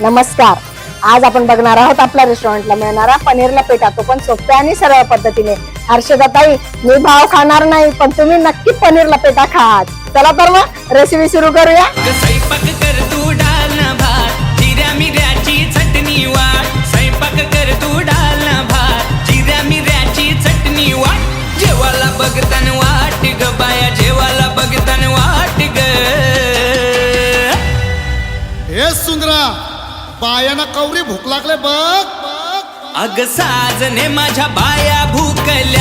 नमस्कार. आज आपण बघणार आहोत आपल्या रेस्टॉरंटला मिळणारा पनीरला पेटा तो पण सोप्या आणि सरळ पद्धतीने. हर्षदाताई मी भाव खाणार नाही पण तुम्ही नक्की पनीरला पेटा खात. चला तर मग रेसिपी सुरू करूया. स्वयंपाक कर तू डाल ना भात. जिऱ्या मिऱ्याची चटणी वाट स्वयंपाक कर तू डाल ना भात. जिऱ्या मिऱ्याची चटणी वाट जेवाला बघतान वाट ग बाया जेवाला बघतान वाट ग. हे सुंदरा बायाना कवरी भूक लागले बघ. बघ अग साजने माझ्या बाया भूकल्यान